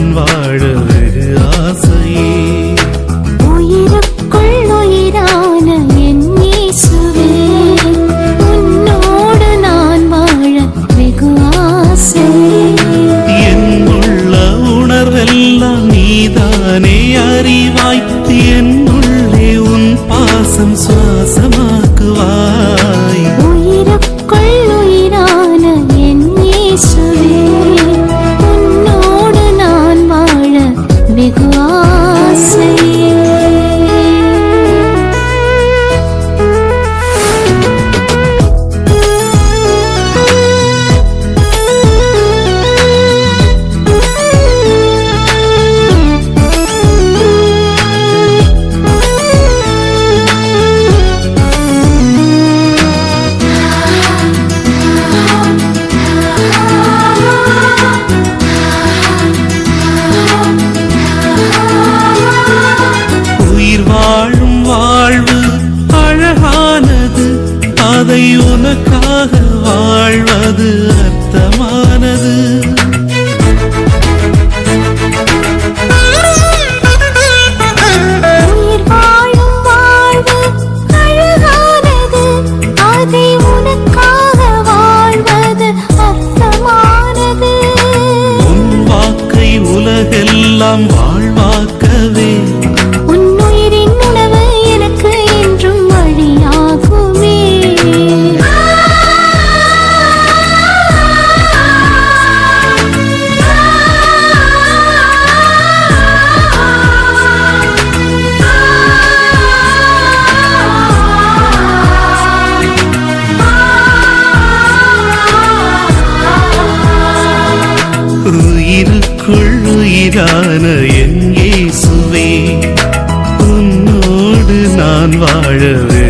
நான் வாழ வெகு ஆசையே உயிருக்குள் உயிரான என் இயேசுவே உன்னோடு நான் வாழ ஆசை. நீதானே அறிவாய். பாதை உனக்காக வாழ்வது எனக்குள்ளுயிரான என் இயேசுவே உன்னோடு நான் வாழவே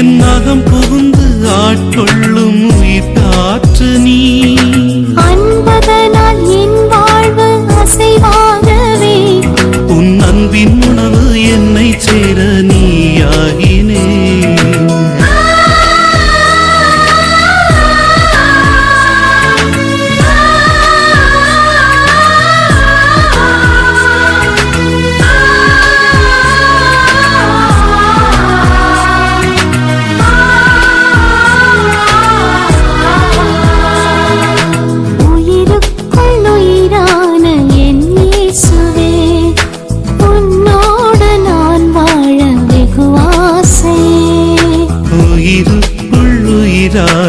என் அகம் புகுந்து ஆட்கொள்ளும் உயிர் காற்று நீ.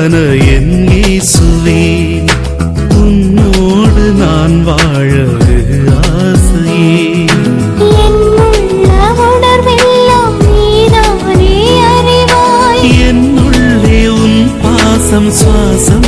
கர்த்தரான என் இயேசுவே உன்னோடு நான் வாழ ஆசையே. என்னுள்ளே உன் பாசம் சுவாசம்